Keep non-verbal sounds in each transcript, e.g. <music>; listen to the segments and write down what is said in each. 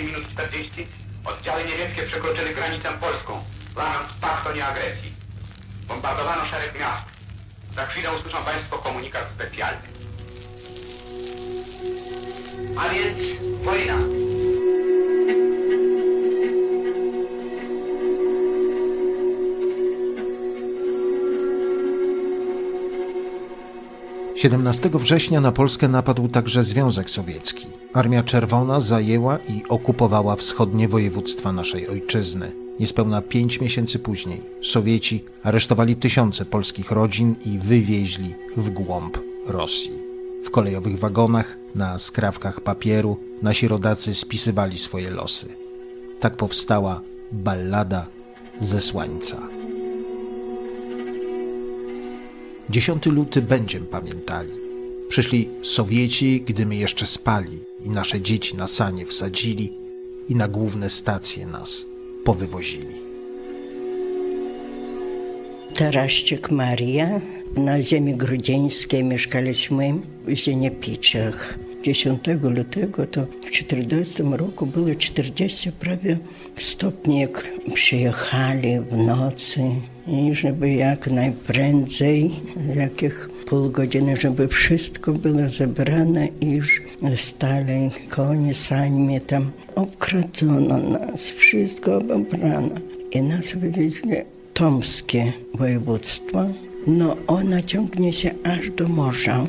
15 minut 40 oddziały niemieckie przekroczyły granicę polską, łamiąc pakt o nieagresji. Bombardowano szereg miast. Za chwilę usłyszą Państwo komunikat specjalny. A więc wojna. 17 września na Polskę napadł także Związek Sowiecki. Armia Czerwona zajęła i okupowała wschodnie województwa naszej ojczyzny. Niespełna pięć miesięcy później Sowieci aresztowali tysiące polskich rodzin i wywieźli w głąb Rosji. W kolejowych wagonach, na skrawkach papieru nasi rodacy spisywali swoje losy. Tak powstała ballada Zesłańca. 10 luty będziem pamiętali. Przyszli Sowieci, gdy my jeszcze spali i nasze dzieci na sanie wsadzili i na główne stacje nas powywozili. Taraszczyk Maria. Na ziemi grudzińskiej mieszkaliśmy w Zieniepiciach. 10 lutego to w 40 roku było 40 prawie stopni. jak Przyjechali w nocy i żeby jak najprędzej, jakich pół godziny, żeby wszystko było zebrane i już stali konie sańmi tam. Obkradzono nas, wszystko obrano i nas wywieźli Tomskie województwo. No ona ciągnie się aż do morza.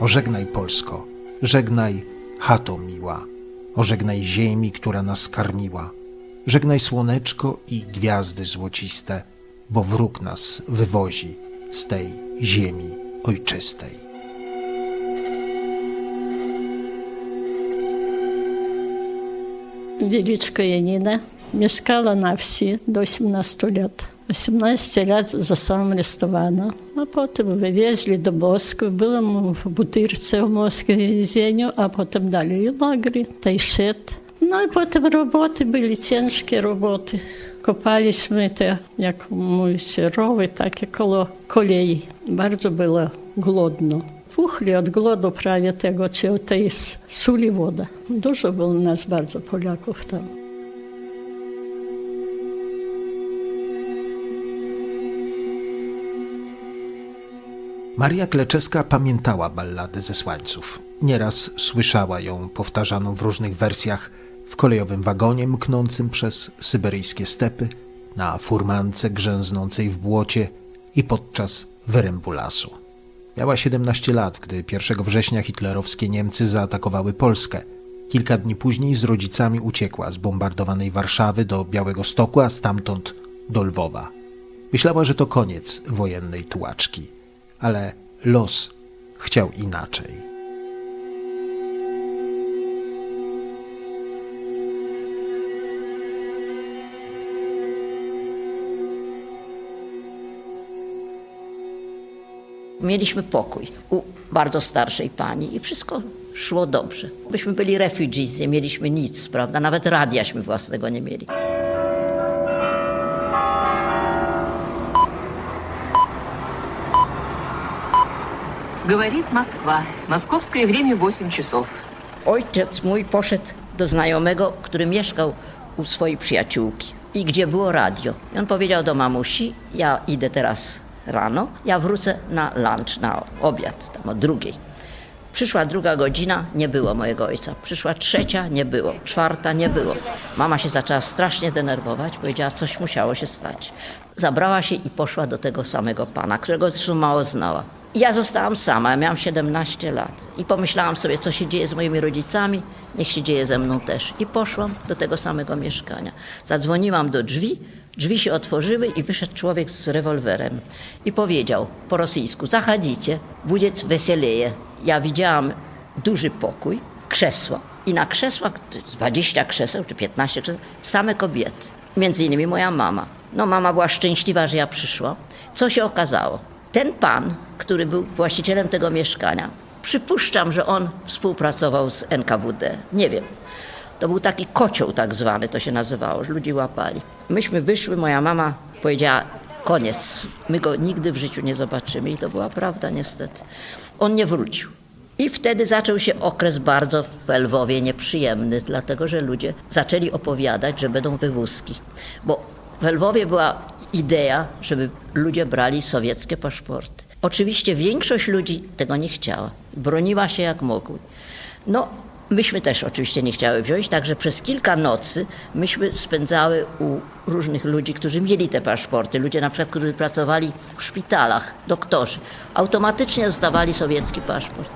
Ożegnaj Polsko, żegnaj chato miła, o żegnaj ziemi, która nas karmiła. Żegnaj słoneczko i gwiazdy złociste, bo wróg nas wywozi z tej ziemi ojczystej. Wieliczka Janina mieszkała na wsi do 18 lat. 18 лет за. А потім вивезли до Москви, були в бутирці в Москві в'язенню, а потім далі і лагері, тайшет. Ну і потім роботи були тяжкі роботи. Копались ми те, як мовиться, рови, так і коло колії. Дуже було голодно. Пухлі від голоду праві того, чи отеї сулі вода. Дуже було нас, багато поляків там. Maria Kleczeska pamiętała balladę Zesłańców. Nieraz słyszała ją powtarzaną w różnych wersjach w kolejowym wagonie mknącym przez syberyjskie stepy, na furmance grzęznącej w błocie i podczas wyrębu lasu. Miała 17 lat, gdy 1 września hitlerowskie Niemcy zaatakowały Polskę. Kilka dni później z rodzicami uciekła z bombardowanej Warszawy do Białego Stoku, a stamtąd do Lwowa. Myślała, że to koniec wojennej tułaczki, ale los chciał inaczej. Mieliśmy pokój u bardzo starszej pani i wszystko szło dobrze. Byśmy byli refugees, nie mieliśmy nic, prawda? Nawet radiaśmy własnego nie mieli. Говорит Москва. Московское время 8 часов. Ojciec mój poszedł do znajomego, który mieszkał u swojej przyjaciółki i gdzie było radio. I on powiedział do mamusi, ja idę teraz rano, ja wrócę na lunch, na obiad, tam o drugiej. Przyszła druga godzina, nie było mojego ojca. Przyszła trzecia, nie było. Czwarta, nie było. Mama się zaczęła strasznie denerwować, powiedziała, coś musiało się stać. Zabrała się i poszła do tego samego pana, którego zresztą mało znała. Ja zostałam sama, ja miałam 17 lat i pomyślałam sobie, co się dzieje z moimi rodzicami, niech się dzieje ze mną też. I poszłam do tego samego mieszkania. Zadzwoniłam do drzwi, drzwi się otworzyły i wyszedł człowiek z rewolwerem i powiedział po rosyjsku, zachodzicie, będzie weseleje. Ja widziałam duży pokój, krzesła i na krzesłach, to jest 20 krzeseł czy 15 krzeseł, same kobiety. Między innymi moja mama. No mama była szczęśliwa, że ja przyszłam. Co się okazało? Ten pan, który był właścicielem tego mieszkania, przypuszczam, że on współpracował z NKWD. Nie wiem. To był taki kocioł tak zwany, to się nazywało, że ludzi łapali. Myśmy wyszły, moja mama powiedziała, koniec. My go nigdy w życiu nie zobaczymy i to była prawda niestety. On nie wrócił. I wtedy zaczął się okres bardzo w Lwowie nieprzyjemny, dlatego że ludzie zaczęli opowiadać, że będą wywózki. Bo w Lwowie była idea, żeby ludzie brali sowieckie paszporty. Oczywiście większość ludzi tego nie chciała. Broniła się jak mogły. No, myśmy też oczywiście nie chciały wziąć, także przez kilka nocy myśmy spędzały u różnych ludzi, którzy mieli te paszporty. Ludzie na przykład, którzy pracowali w szpitalach, doktorzy, automatycznie dostawali sowiecki paszport.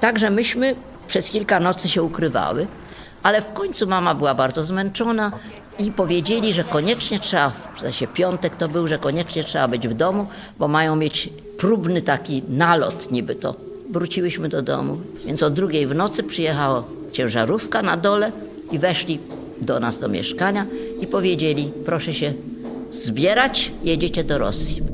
Także myśmy przez kilka nocy się ukrywały, ale w końcu mama była bardzo zmęczona i powiedzieli, że koniecznie trzeba, w sensie piątek to był, że koniecznie trzeba być w domu, bo mają mieć próbny taki nalot niby to. Wróciłyśmy do domu, więc o drugiej w nocy przyjechała ciężarówka na dole i weszli do nas do mieszkania i powiedzieli, proszę się zbierać, jedziecie do Rosji.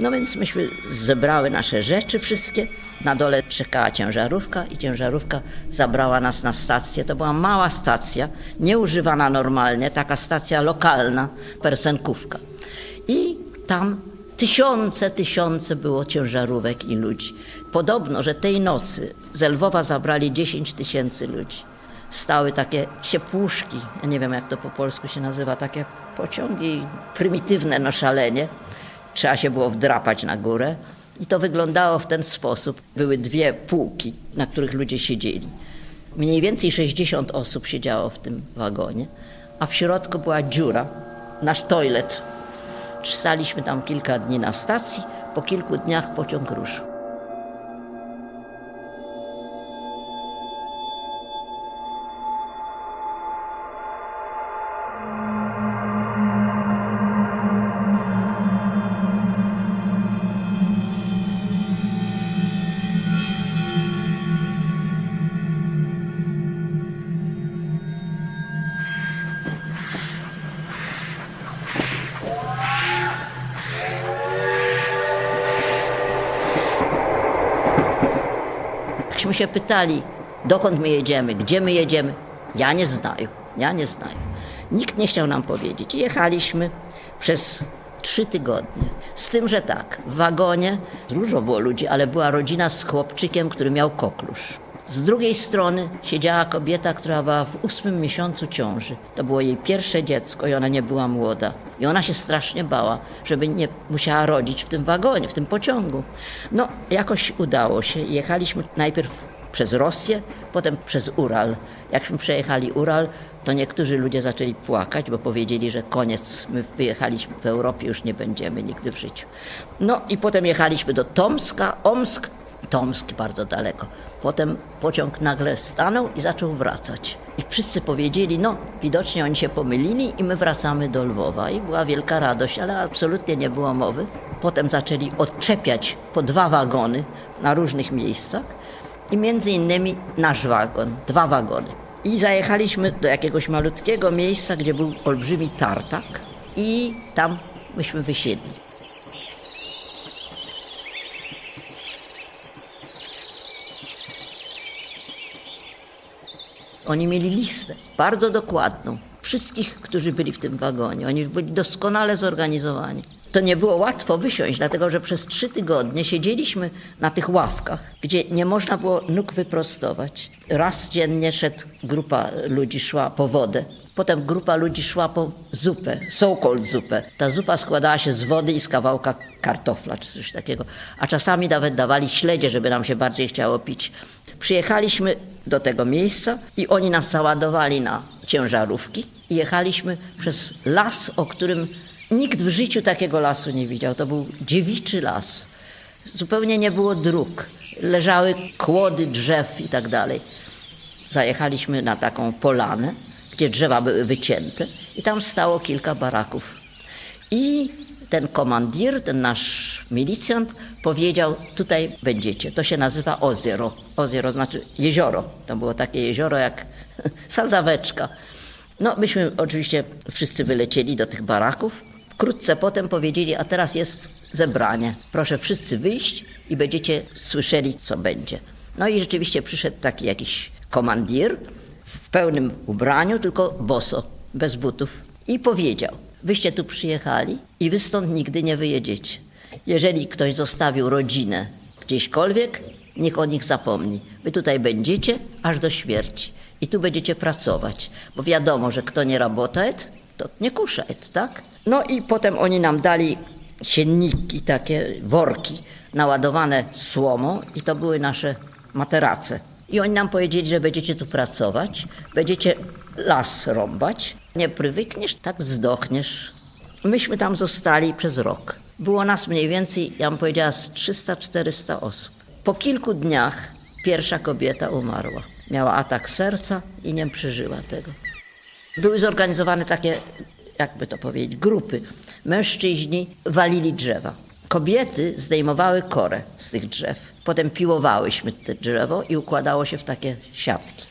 No więc myśmy zebrały nasze rzeczy wszystkie. Na dole czekała ciężarówka i ciężarówka zabrała nas na stację. To była mała stacja, nieużywana normalnie, taka stacja lokalna, persenkówka. I tam tysiące, tysiące było ciężarówek i ludzi. Podobno, że tej nocy z Lwowa zabrali 10 tysięcy ludzi. Stały takie ciepłuszki, ja nie wiem jak to po polsku się nazywa, takie pociągi prymitywne no szalenie. Trzeba się było wdrapać na górę i to wyglądało w ten sposób. Były dwie półki, na których ludzie siedzieli. Mniej więcej 60 osób siedziało w tym wagonie, a w środku była dziura, nasz toilet. Staliśmy tam kilka dni na stacji, po kilku dniach pociąg ruszył. Jakśmy się pytali, dokąd my jedziemy, gdzie my jedziemy, ja nie znaję, ja nie znaję. Nikt nie chciał nam powiedzieć. Jechaliśmy przez trzy tygodnie. Z tym, że tak, w wagonie dużo było ludzi, ale była rodzina z chłopczykiem, który miał koklusz. Z drugiej strony siedziała kobieta, która była w ósmym miesiącu ciąży. To było jej pierwsze dziecko i ona nie była młoda. I ona się strasznie bała, żeby nie musiała rodzić w tym wagonie, w tym pociągu. No, jakoś udało się. Jechaliśmy najpierw przez Rosję, potem przez Ural. Jakśmy przejechali Ural, to niektórzy ludzie zaczęli płakać, bo powiedzieli, że koniec, my wyjechaliśmy w Europie, już nie będziemy nigdy w życiu. No i potem jechaliśmy do Tomska, Omsk, Tomsk bardzo daleko. Potem pociąg nagle stanął i zaczął wracać. I wszyscy powiedzieli, no widocznie oni się pomylili i my wracamy do Lwowa. I była wielka radość, ale absolutnie nie było mowy. Potem zaczęli odczepiać po dwa wagony na różnych miejscach i między innymi nasz wagon, dwa wagony. I zajechaliśmy do jakiegoś malutkiego miejsca, gdzie był olbrzymi tartak i tam myśmy wysiedli. Oni mieli listę, bardzo dokładną, wszystkich, którzy byli w tym wagonie. Oni byli doskonale zorganizowani. To nie było łatwo wysiąść, dlatego że przez trzy tygodnie siedzieliśmy na tych ławkach, gdzie nie można było nóg wyprostować. Raz dziennie szedł grupa ludzi, szła po wodę. Potem grupa ludzi szła po zupę, so-called zupę. Ta zupa składała się z wody i z kawałka kartofla czy coś takiego. A czasami nawet dawali śledzie, żeby nam się bardziej chciało pić. Przyjechaliśmy do tego miejsca i oni nas załadowali na ciężarówki i jechaliśmy przez las, o którym nikt w życiu takiego lasu nie widział. To był dziewiczy las. Zupełnie nie było dróg. Leżały kłody drzew i tak dalej. Zajechaliśmy na taką polanę, gdzie drzewa były wycięte i tam stało kilka baraków. I ten komandir, ten nasz milicjant powiedział, tutaj będziecie. To się nazywa ozero. Ozero znaczy jezioro. To było takie jezioro jak <laughs> sadzaweczka. No, myśmy oczywiście wszyscy wylecieli do tych baraków. Wkrótce potem powiedzieli, a teraz jest zebranie. Proszę wszyscy wyjść i będziecie słyszeli, co będzie. No i rzeczywiście przyszedł taki jakiś komandir pełnym ubraniu, tylko boso, bez butów. I powiedział, wyście tu przyjechali i wy stąd nigdy nie wyjedziecie. Jeżeli ktoś zostawił rodzinę gdzieśkolwiek, niech o nich zapomni. Wy tutaj będziecie aż do śmierci. I tu będziecie pracować. Bo wiadomo, że kto nie работает, to nie kuszает, tak? No i potem oni nam dali sienniki, takie worki naładowane słomą i to były nasze materace. I oni nam powiedzieli, że będziecie tu pracować, będziecie las rąbać. Nie prywykniesz, tak zdochniesz. Myśmy tam zostali przez rok. Było nas mniej więcej, ja bym powiedziała, z 300-400 osób. Po kilku dniach pierwsza kobieta umarła. Miała atak serca i nie przeżyła tego. Były zorganizowane takie, jakby to powiedzieć, grupy. Mężczyźni walili drzewa. Kobiety zdejmowały korę z tych drzew. Potem piłowałyśmy te drzewo i układało się w takie siatki.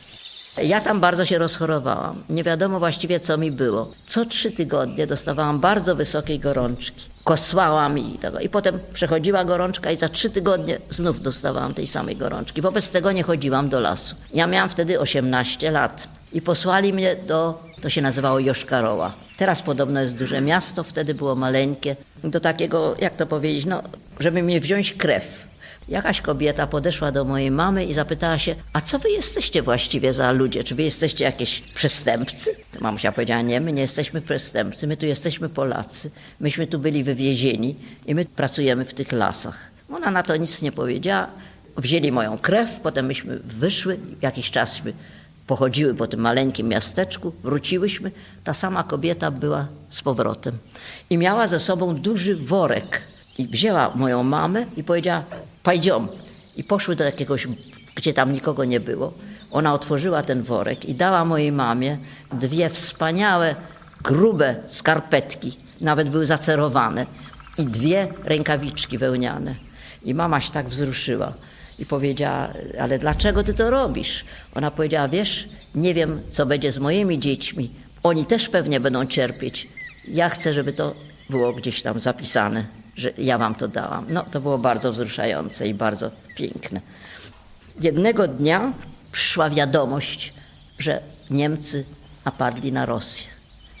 Ja tam bardzo się rozchorowałam. Nie wiadomo właściwie, co mi było. Co trzy tygodnie dostawałam bardzo wysokiej gorączki. Kosłałam i tego. I potem przechodziła gorączka i za trzy tygodnie znów dostawałam tej samej gorączki. Wobec tego nie chodziłam do lasu. Ja miałam wtedy 18 lat. I posłali mnie do, to się nazywało Joszkaroła. Teraz podobno jest duże miasto, wtedy było maleńkie. Do takiego, jak to powiedzieć, no, żeby mnie wziąć krew. Jakaś kobieta podeszła do mojej mamy i zapytała się, a co wy jesteście właściwie za ludzie? Czy wy jesteście jakieś przestępcy? Mamusia powiedziała, nie, my nie jesteśmy przestępcy, my tu jesteśmy Polacy. Myśmy tu byli wywiezieni i my pracujemy w tych lasach. Ona na to nic nie powiedziała. Wzięli moją krew, potem myśmy wyszły, jakiś czasśmy pochodziły po tym maleńkim miasteczku, wróciłyśmy. Ta sama kobieta była z powrotem i miała ze sobą duży worek i wzięła moją mamę i powiedziała, pajdziom. I poszły do jakiegoś, gdzie tam nikogo nie było. Ona otworzyła ten worek i dała mojej mamie dwie wspaniałe, grube skarpetki, nawet były zacerowane, i dwie rękawiczki wełniane. I mama się tak wzruszyła i powiedziała, ale dlaczego ty to robisz? Ona powiedziała, wiesz, nie wiem, co będzie z moimi dziećmi. Oni też pewnie będą cierpieć. Ja chcę, żeby to było gdzieś tam zapisane że ja wam to dałam. No, to było bardzo wzruszające i bardzo piękne. Jednego dnia przyszła wiadomość, że Niemcy napadli na Rosję.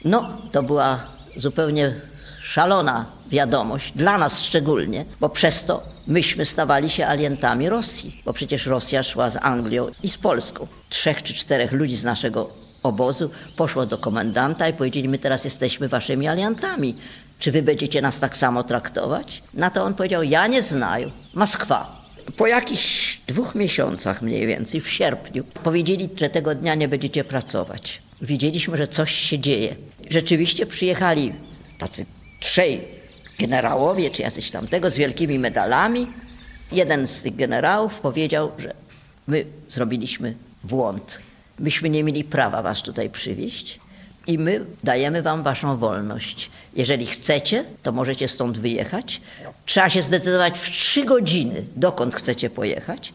No, to była zupełnie szalona wiadomość, dla nas szczególnie, bo przez to myśmy stawali się alientami Rosji, bo przecież Rosja szła z Anglią i z Polską. Trzech czy czterech ludzi z naszego obozu poszło do komendanta i powiedzieli, my teraz jesteśmy waszymi aliantami. Czy wy będziecie nas tak samo traktować? Na to on powiedział, ja nie znaję. Moskwa. Po jakichś dwóch miesiącach mniej więcej, w sierpniu, powiedzieli, że tego dnia nie będziecie pracować. Widzieliśmy, że coś się dzieje. Rzeczywiście przyjechali tacy trzej generałowie, czy jacyś tamtego, z wielkimi medalami. Jeden z tych generałów powiedział, że my zrobiliśmy błąd. Myśmy nie mieli prawa was tutaj przywieźć i my dajemy wam waszą wolność. Jeżeli chcecie, to możecie stąd wyjechać. Trzeba się zdecydować w trzy godziny, dokąd chcecie pojechać.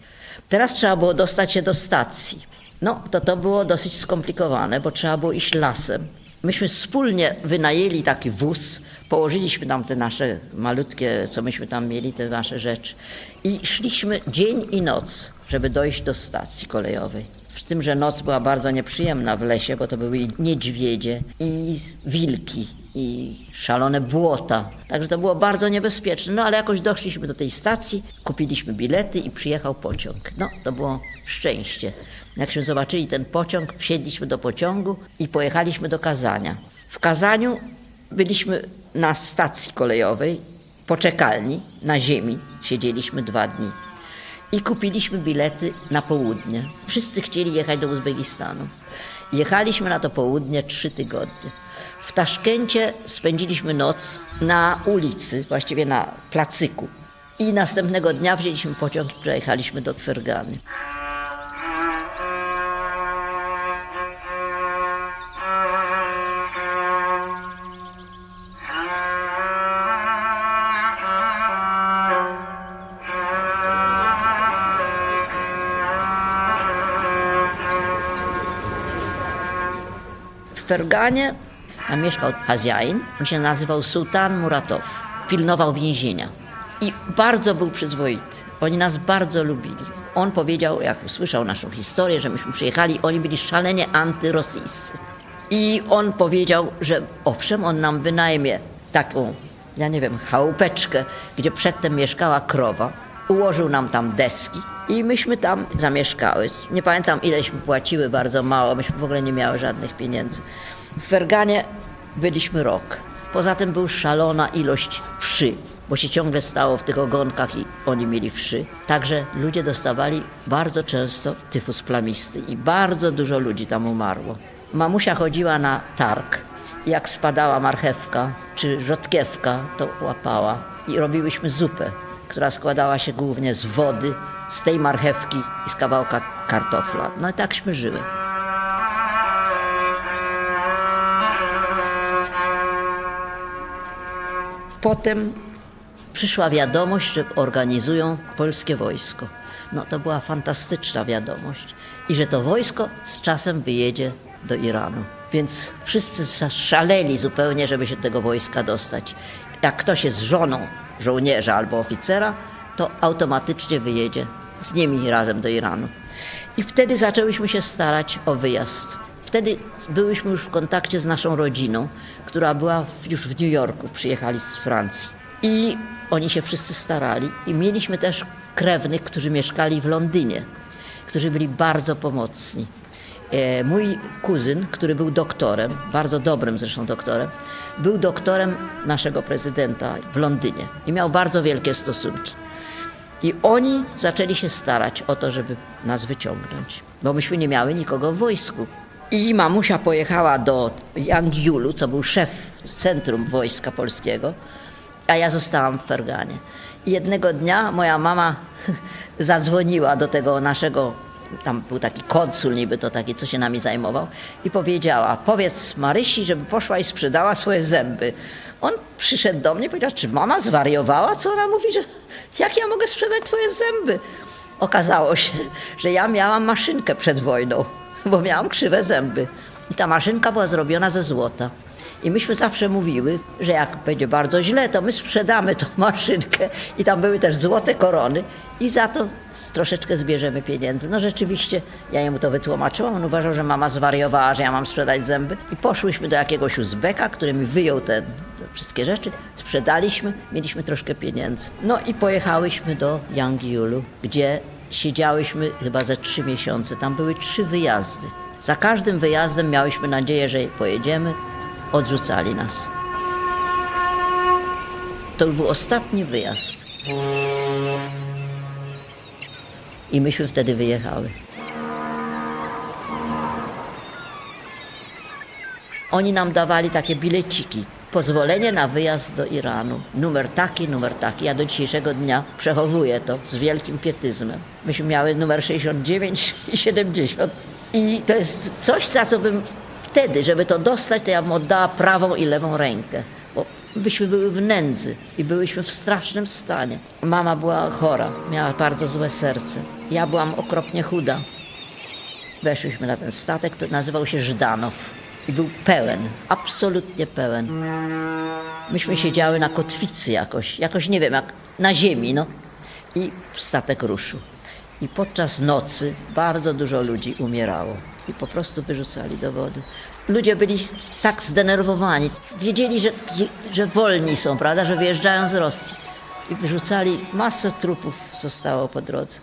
Teraz trzeba było dostać się do stacji. No, to to było dosyć skomplikowane, bo trzeba było iść lasem. Myśmy wspólnie wynajęli taki wóz, położyliśmy tam te nasze malutkie, co myśmy tam mieli, te nasze rzeczy i szliśmy dzień i noc, żeby dojść do stacji kolejowej. Z tym, że noc była bardzo nieprzyjemna w lesie, bo to były niedźwiedzie i wilki i szalone błota. Także to było bardzo niebezpieczne. No ale jakoś doszliśmy do tej stacji, kupiliśmy bilety i przyjechał pociąg. No to było szczęście. Jakśmy zobaczyli ten pociąg, wsiedliśmy do pociągu i pojechaliśmy do Kazania. W Kazaniu byliśmy na stacji kolejowej, poczekalni, na ziemi. Siedzieliśmy dwa dni i kupiliśmy bilety na południe. Wszyscy chcieli jechać do Uzbekistanu. Jechaliśmy na to południe trzy tygodnie. W Taszkencie spędziliśmy noc na ulicy, właściwie na placyku. I następnego dnia wzięliśmy pociąg i przejechaliśmy do Twergany. Ferganie tam mieszkał Azjain, on się nazywał Sultan Muratow, pilnował więzienia i bardzo był przyzwoity. Oni nas bardzo lubili. On powiedział, jak usłyszał naszą historię, że myśmy przyjechali, oni byli szalenie antyrosyjscy. I on powiedział, że owszem, on nam wynajmie taką, ja nie wiem, chałupeczkę, gdzie przedtem mieszkała krowa. Ułożył nam tam deski i myśmy tam zamieszkały. Nie pamiętam ileśmy płaciły, bardzo mało, myśmy w ogóle nie miały żadnych pieniędzy. W Ferganie byliśmy rok. Poza tym był szalona ilość wszy, bo się ciągle stało w tych ogonkach i oni mieli wszy. Także ludzie dostawali bardzo często tyfus plamisty i bardzo dużo ludzi tam umarło. Mamusia chodziła na targ. Jak spadała marchewka czy rzodkiewka, to łapała i robiłyśmy zupę, która składała się głównie z wody, z tej marchewki i z kawałka kartofla. No i takśmy żyły. Potem przyszła wiadomość, że organizują polskie wojsko. No to była fantastyczna wiadomość. I że to wojsko z czasem wyjedzie do Iranu. Więc wszyscy szaleli zupełnie, żeby się do tego wojska dostać. Jak ktoś jest żoną żołnierza albo oficera, to automatycznie wyjedzie z nimi razem do Iranu. I wtedy zaczęłyśmy się starać o wyjazd. Wtedy byłyśmy już w kontakcie z naszą rodziną, która była już w New Yorku, przyjechali z Francji. I oni się wszyscy starali. I mieliśmy też krewnych, którzy mieszkali w Londynie, którzy byli bardzo pomocni. E, Mój kuzyn, który był doktorem, bardzo dobrym zresztą doktorem, był doktorem naszego prezydenta w Londynie i miał bardzo wielkie stosunki. I oni zaczęli się starać o to, żeby nas wyciągnąć, bo myśmy nie miały nikogo w wojsku. I mamusia pojechała do Yangiulu, co był szef centrum wojska polskiego, a ja zostałam w Ferganie. I jednego dnia moja mama <laughs> zadzwoniła do tego naszego, tam był taki konsul niby to taki, co się nami zajmował i powiedziała, powiedz Marysi, żeby poszła i sprzedała swoje zęby. On przyszedł do mnie i powiedział, czy mama zwariowała? Co ona mówi, że jak ja mogę sprzedać twoje zęby? Okazało się, że ja miałam maszynkę przed wojną, bo miałam krzywe zęby. I ta maszynka była zrobiona ze złota. I myśmy zawsze mówiły, że jak będzie bardzo źle, to my sprzedamy tą maszynkę i tam były też złote korony i za to troszeczkę zbierzemy pieniędzy. No rzeczywiście, ja jemu to wytłumaczyłam, on uważał, że mama zwariowała, że ja mam sprzedać zęby i poszłyśmy do jakiegoś Uzbeka, który mi wyjął te, te wszystkie rzeczy, sprzedaliśmy, mieliśmy troszkę pieniędzy. No i pojechałyśmy do Yangiulu, gdzie siedziałyśmy chyba ze trzy miesiące. Tam były trzy wyjazdy. Za każdym wyjazdem miałyśmy nadzieję, że pojedziemy, odrzucali nas. To był ostatni wyjazd. I myśmy wtedy wyjechały. Oni nam dawali takie bileciki. Pozwolenie na wyjazd do Iranu. Numer taki, numer taki. Ja do dzisiejszego dnia przechowuję to z wielkim pietyzmem. Myśmy miały numer 69 i 70. I to jest coś, za co bym wtedy, żeby to dostać, to ja bym oddała prawą i lewą rękę. Byśmy były w nędzy i byłyśmy w strasznym stanie. Mama była chora, miała bardzo złe serce. Ja byłam okropnie chuda. Weszliśmy na ten statek, który nazywał się Żdanow i był pełen, absolutnie pełen. Myśmy siedziały na kotwicy jakoś, jakoś nie wiem, jak na ziemi, no. I statek ruszył. I podczas nocy bardzo dużo ludzi umierało i po prostu wyrzucali do wody. Ludzie byli tak zdenerwowani, wiedzieli, że, że wolni są, prawda, że wyjeżdżają z Rosji. I wyrzucali, masę trupów zostało po drodze.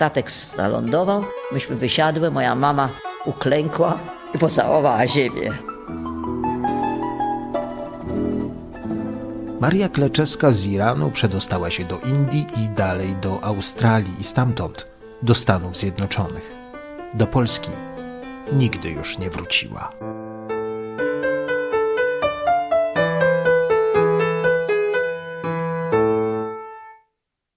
Statek zalądował, myśmy wysiadły, moja mama uklękła i pocałowała ziemię. Maria Kleczeska z Iranu przedostała się do Indii i dalej do Australii i stamtąd do Stanów Zjednoczonych. Do Polski nigdy już nie wróciła.